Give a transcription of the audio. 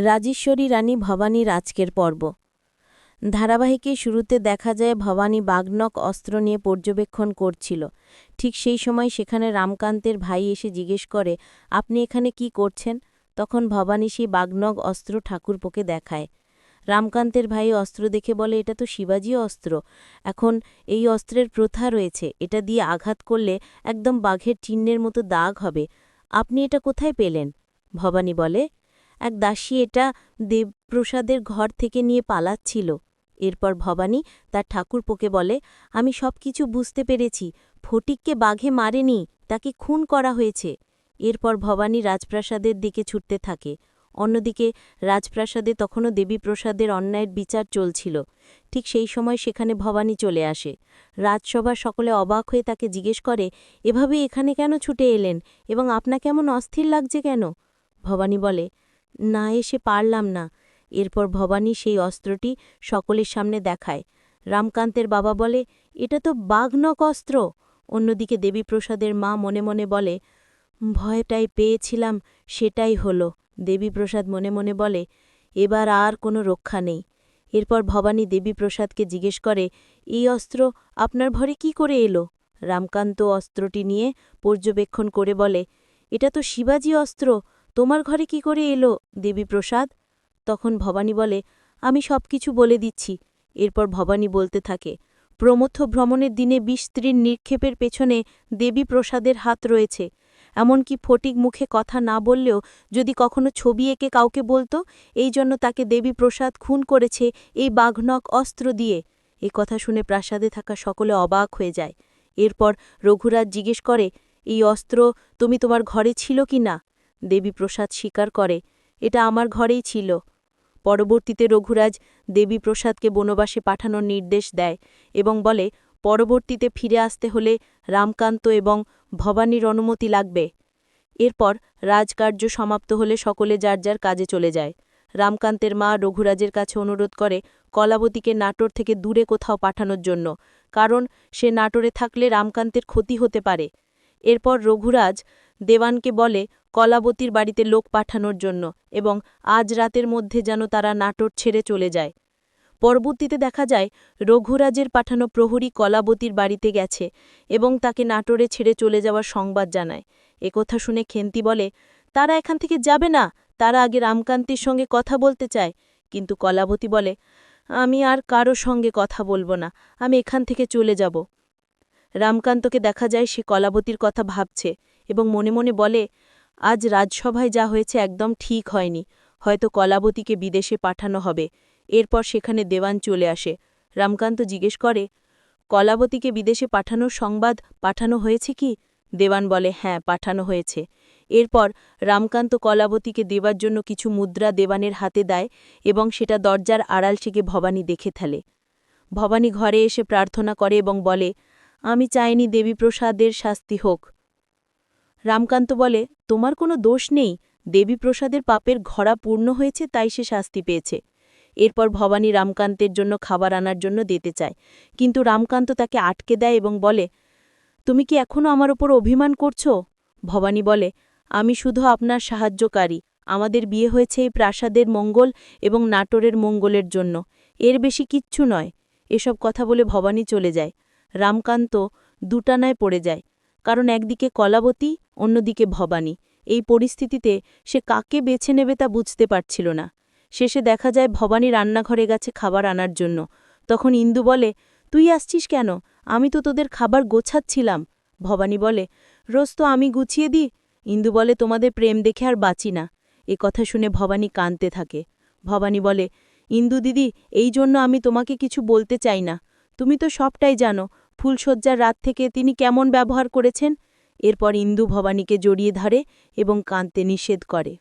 রাজেশ্বরী রানী ভবানীর আজকের পর্ব। ধারাবাহিকে শুরুতে দেখা যায়, ভবানী বাগনক অস্ত্র নিয়ে পর্যবেক্ষণ করছিল। ঠিক সেই সময় সেখানে রামকান্তের ভাই এসে জিজ্ঞেস করে, আপনি এখানে কি করছেন? তখন ভবানী সেই বাগনক অস্ত্র ঠাকুরপোকে দেখায়। রামকান্তের ভাই অস্ত্র দেখে বলে, এটা তো শিবাজি অস্ত্র। এখন এই অস্ত্রের প্রথা রয়েছে। এটা দিয়ে আঘাত করলে একদম বাঘের চিহ্নের মতো দাগ হবে। আপনি এটা কোথায় পেলেন? ভবানী বলে এক দাসী এটা দেবপ্রসাদের ঘর থেকে নিয়ে পালাচ্ছিল। এরপর ভবানী তার ঠাকুরপোকে বলে, আমি সব কিছু বুঝতে পেরেছি। ফটিককে বাঘে মারেনি, তাকে খুন করা হয়েছে। এরপর ভবানী রাজপ্রাসাদের দিকে ছুটতে থাকে। অন্যদিকে রাজপ্রাসাদে তখনও দেবীপ্রসাদের অন্যায়ের বিচার চলছিল। ঠিক সেই সময় সেখানে ভবানী চলে আসে। রাজসভার সকলে অবাক হয়ে তাকে জিজ্ঞেস করে, এভাবে এখানে কেন ছুটে এলেন? এবং আপনাকে এমন অস্থির লাগছে কেন? ভবানী বলে না এসে পারলাম না। এরপর ভবানী সেই অস্ত্রটি সকলের সামনে দেখায়। রামকান্তের বাবা বলে, এটা তো বাঘনক অস্ত্র। অন্যদিকে দেবীপ্রসাদের মা মনে মনে বলে, ভয়টাই পেয়েছিলাম, সেটাই হলো। দেবীপ্রসাদ মনে মনে বলে, এবার আর কোনো রক্ষা নেই। এরপর ভবানী দেবীপ্রসাদকে জিজ্ঞেস করে, এই অস্ত্র আপনার ঘরে কি করে এলো? রামকান্ত অস্ত্রটি নিয়ে পর্যবেক্ষণ করে বলে, এটা তো শিবাজি অস্ত্র। তোমার ঘরে কি করে এলো? দেবীপ্রসাদ তখন ভবানী বলে, আমি সব কিছু বলে দিচ্ছি। এরপর ভবানী বলতে থাকে, প্রমথ ভ্রমণের দিনে বিশ স্ত্রীর নিক্ষেপের পেছনে দেবীপ্রসাদের হাত রয়েছে। এমনকি ফটিক মুখে কথা না বললেও যদি কখনো ছবি এঁকে কাউকে বলতো, এই জন্য তাকে দেবীপ্রসাদ খুন করেছে এই বাঘনক অস্ত্র দিয়ে। এ কথা শুনে প্রাসাদে থাকা সকলে অবাক হয়ে যায়। এরপর রঘুরাজ জিজ্ঞেস করে, এই অস্ত্র তুমি তোমার ঘরে ছিল কি না? দেবীপ্রসাদ স্বীকার করে, এটা আমার ঘরেই ছিল। পরবর্তীতে রঘুরাজ দেবীপ্রসাদকে বনবাসে পাঠানোর নির্দেশ দেয় এবং বলে, পরবর্তীতে ফিরে আসতে হলে রামকান্ত এবং ভবানীর অনুমতি লাগবে। এরপর রাজকার্য সমাপ্ত হলে সকলে যার যার কাজে চলে যায়। রামকান্তের মা রঘুরাজের কাছে অনুরোধ করে কলাবতীকে নাটোর থেকে দূরে কোথাও পাঠানোর জন্য, কারণ সে নাটোরে থাকলে রামকান্তের ক্ষতি হতে পারে। এরপর রঘুরাজ দেওয়ানকে বলে, কলাবতীর বাড়িতে লোক পাঠানোর জন্য এবং আজ রাতের মধ্যে যেন তারা নাটোর ছেড়ে চলে যায়। পরবর্তীতে দেখা যায়, রঘুরাজের পাঠানো প্রহরী কলাবতীর বাড়িতে গেছে এবং তাকে নাটোরে ছেড়ে চলে যাওয়ার সংবাদ জানায়। একথা শুনে খেন্তি বলে, তারা এখান থেকে যাবে না, তারা আগে রামকান্তির সঙ্গে কথা বলতে চায়। কিন্তু কলাবতী বলে, আমি আর কারও সঙ্গে কথা বলব না, আমি এখান থেকে চলে যাব। রামকান্তকে দেখা যায় সে কলাবতীর কথা ভাবছে এবং মনে মনে বলে, আজ রাজসভায় যা হয়েছে একদম ঠিক হয়নি। হয়তো কলাবতীকে বিদেশে পাঠানো হবে। এরপর সেখানে দেওয়ান চলে আসে। রামকান্ত জিজ্ঞেস করে, কলাবতীকে বিদেশে পাঠানোর সংবাদ পাঠানো হয়েছে কি? দেওয়ান বলে হ্যাঁ পাঠানো হয়েছে। এরপর রামকান্ত কলাবতীকে দেবার জন্য কিছু মুদ্রা দেওয়ানের হাতে দেয় এবং সেটা দরজার আড়াল থেকে ভবানী দেখে ফেলে। ভবানী ঘরে এসে প্রার্থনা করে এবং বলে আমি চাইনি দেবীপ্রসাদের শাস্তি হোক। রামকান্ত বলে, তোমার কোনো দোষ নেই, দেবীপ্রসাদের পাপের ঘড়া পূর্ণ হয়েছে, তাই সে শাস্তি পেয়েছে। এরপর ভবানী রামকান্তের জন্য খাবার আনার জন্য দিতে চায়। কিন্তু রামকান্ত তাকে আটকে দেয় এবং বলে, তুমি কি এখনও আমার ওপর অভিমান করছ? ভবানী বলে, আমি শুধু আপনার সাহায্যকারী। আমাদের বিয়ে হয়েছে এই প্রাসাদের মঙ্গল এবং নাটোরের মঙ্গলের জন্য। এর বেশি কিচ্ছু নয়। এসব কথা বলে ভবানী চলে যায়। রামকান্ত দুটানায় পড়ে যায়, কারণ একদিকে কলাবতী, অন্যদিকে ভবানী। এই পরিস্থিতিতে সে কাকে বেছে নেবে তা বুঝতে পারছিল না। শেষে দেখা যায় ভবানী রান্নাঘরে গেছে খাবার আনার জন্য। তখন ইন্দু বলে, তুই আসছিস কেন? আমি তো তোদের খাবার গোছাচ্ছিলাম। ভবানী বলে, রোজ তো আমি গুছিয়ে দিই। ইন্দু বলে, তোমাদের প্রেম দেখে আর বাঁচি না। এ কথা শুনে ভবানী কাঁদতে থাকে। ভবানী বলে, ইন্দু দিদি, এই জন্য আমি তোমাকে কিছু বলতে চাই না। তুমি তো সবটাই জানো ফুলশয্যার রাত থেকে তিনি কেমন ব্যবহার করেছেন? এরপর ইন্দু ভবানীকে জড়িয়ে ধরে এবং কাঁদতে নিষেধ করে।